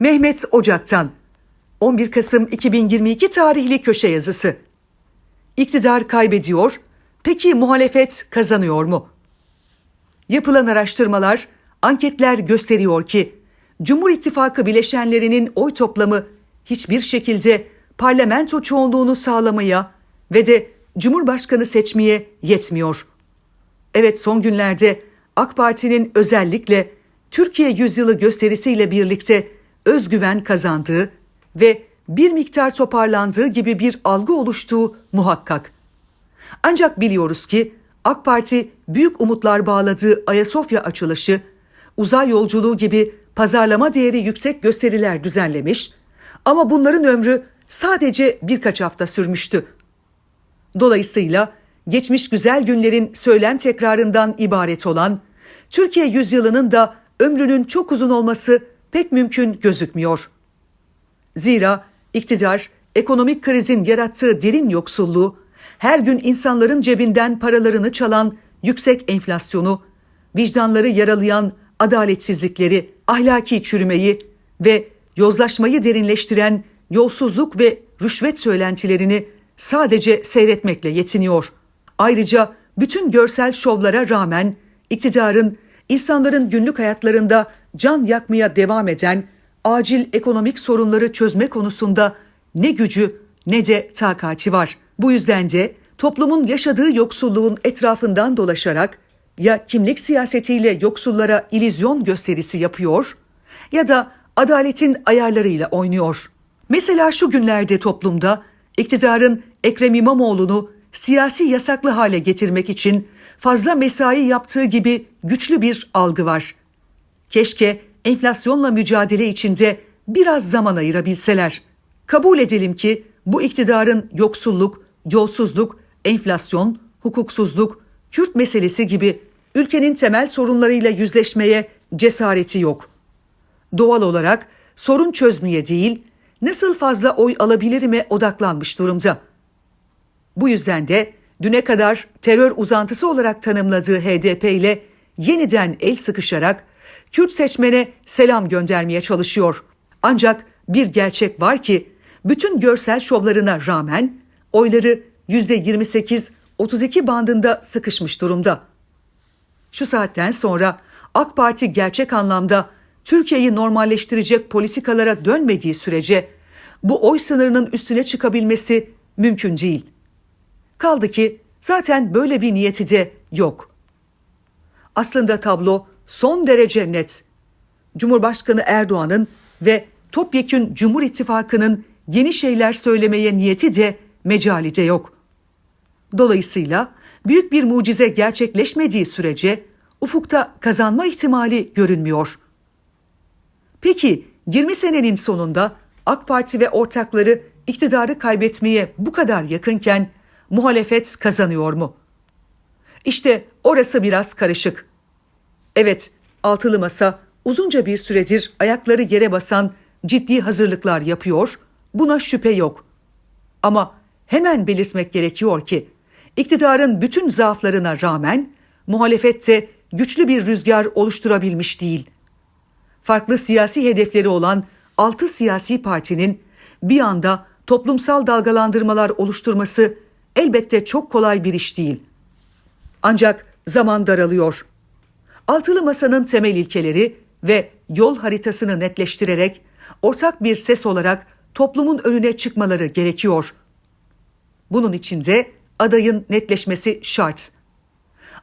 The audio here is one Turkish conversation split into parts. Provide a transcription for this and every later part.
Mehmet Ocak'tan 11 Kasım 2022 tarihli köşe yazısı. İktidar kaybediyor, peki muhalefet kazanıyor mu? Yapılan araştırmalar, anketler gösteriyor ki Cumhur İttifakı bileşenlerinin oy toplamı hiçbir şekilde parlamento çoğunluğunu sağlamaya ve de Cumhurbaşkanı seçmeye yetmiyor. Evet son günlerde AK Parti'nin özellikle Türkiye Yüzyılı gösterisiyle birlikte özgüven kazandığı ve bir miktar toparlandığı gibi bir algı oluştuğu muhakkak. Ancak biliyoruz ki AK Parti büyük umutlar bağladığı Ayasofya açılışı, uzay yolculuğu gibi pazarlama değeri yüksek gösteriler düzenlemiş ama bunların ömrü sadece birkaç hafta sürmüştü. Dolayısıyla geçmiş güzel günlerin söylem tekrarından ibaret olan Türkiye yüzyılının da ömrünün çok uzun olması pek mümkün gözükmüyor. Zira iktidar ekonomik krizin yarattığı derin yoksulluğu, her gün insanların cebinden paralarını çalan yüksek enflasyonu, vicdanları yaralayan adaletsizlikleri, ahlaki çürümeyi ve yozlaşmayı derinleştiren yolsuzluk ve rüşvet söylentilerini sadece seyretmekle yetiniyor. Ayrıca bütün görsel şovlara rağmen iktidarın insanların günlük hayatlarında can yakmaya devam eden acil ekonomik sorunları çözme konusunda ne gücü ne de takati var. Bu yüzden de toplumun yaşadığı yoksulluğun etrafından dolaşarak ya kimlik siyasetiyle yoksullara ilizyon gösterisi yapıyor ya da adaletin ayarlarıyla oynuyor. Mesela şu günlerde toplumda iktidarın Ekrem İmamoğlu'nu siyasi yasaklı hale getirmek için fazla mesai yaptığı gibi güçlü bir algı var. Keşke enflasyonla mücadele içinde biraz zaman ayırabilseler. Kabul edelim ki bu iktidarın yoksulluk, yolsuzluk, enflasyon, hukuksuzluk, Kürt meselesi gibi ülkenin temel sorunlarıyla yüzleşmeye cesareti yok. Doğal olarak sorun çözmeye değil, nasıl fazla oy alabilirime odaklanmış durumda. Bu yüzden de düne kadar terör uzantısı olarak tanımladığı HDP ile yeniden el sıkışarak Kürt seçmene selam göndermeye çalışıyor. Ancak bir gerçek var ki bütün görsel şovlarına rağmen oyları %28-32 bandında sıkışmış durumda. Şu saatten sonra AK Parti gerçek anlamda Türkiye'yi normalleştirecek politikalara dönmediği sürece bu oy sınırının üstüne çıkabilmesi mümkün değil. Kaldı ki zaten böyle bir niyeti de yok. Aslında tablo son derece net. Cumhurbaşkanı Erdoğan'ın ve topyekün Cumhur İttifakı'nın yeni şeyler söylemeye niyeti de mecali de yok. Dolayısıyla büyük bir mucize gerçekleşmediği sürece ufukta kazanma ihtimali görünmüyor. Peki 20 senenin sonunda AK Parti ve ortakları iktidarı kaybetmeye bu kadar yakınken muhalefet kazanıyor mu? İşte orası biraz karışık. Evet, altılı masa uzunca bir süredir ayakları yere basan ciddi hazırlıklar yapıyor. Buna şüphe yok. Ama hemen belirtmek gerekiyor ki iktidarın bütün zaaflarına rağmen muhalefette güçlü bir rüzgar oluşturabilmiş değil. Farklı siyasi hedefleri olan altı siyasi partinin bir anda toplumsal dalgalandırmalar oluşturması elbette çok kolay bir iş değil. Ancak zaman daralıyor. Altılı Masa'nın temel ilkeleri ve yol haritasını netleştirerek ortak bir ses olarak toplumun önüne çıkmaları gerekiyor. Bunun için de adayın netleşmesi şart.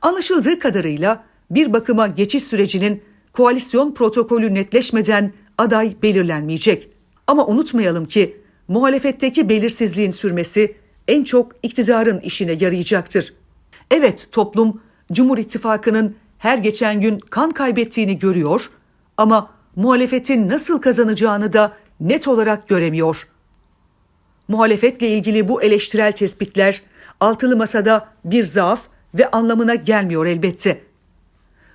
Anlaşıldığı kadarıyla bir bakıma geçiş sürecinin koalisyon protokolü netleşmeden aday belirlenmeyecek. Ama unutmayalım ki muhalefetteki belirsizliğin sürmesi en çok iktidarın işine yarayacaktır. Evet toplum Cumhur İttifakı'nın her geçen gün kan kaybettiğini görüyor ama muhalefetin nasıl kazanacağını da net olarak göremiyor. Muhalefetle ilgili bu eleştirel tespitler altılı masada bir zaaf ve anlamına gelmiyor elbette.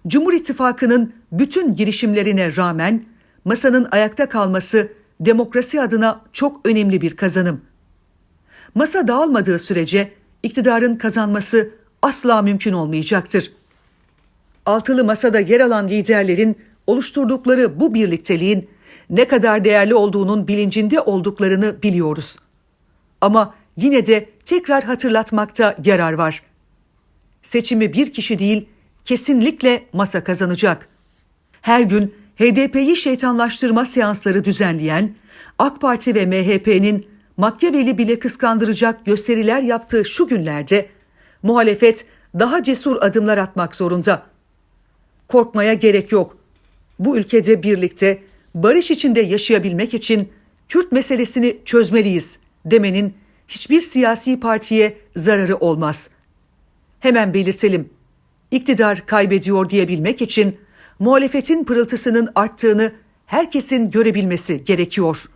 Cumhur İttifakı'nın bütün girişimlerine rağmen masanın ayakta kalması demokrasi adına çok önemli bir kazanım. Masa dağılmadığı sürece iktidarın kazanması asla mümkün olmayacaktır. Altılı masada yer alan liderlerin oluşturdukları bu birlikteliğin ne kadar değerli olduğunun bilincinde olduklarını biliyoruz. Ama yine de tekrar hatırlatmakta yarar var. Seçimi bir kişi değil, kesinlikle masa kazanacak. Her gün HDP'yi şeytanlaştırma seansları düzenleyen AK Parti ve MHP'nin Makyaveli bile kıskandıracak gösteriler yaptığı şu günlerde muhalefet daha cesur adımlar atmak zorunda. Korkmaya gerek yok. Bu ülkede birlikte, barış içinde yaşayabilmek için Kürt meselesini çözmeliyiz demenin hiçbir siyasi partiye zararı olmaz. Hemen belirtelim. İktidar kaybediyor diyebilmek için muhalefetin pırıltısının arttığını herkesin görebilmesi gerekiyor.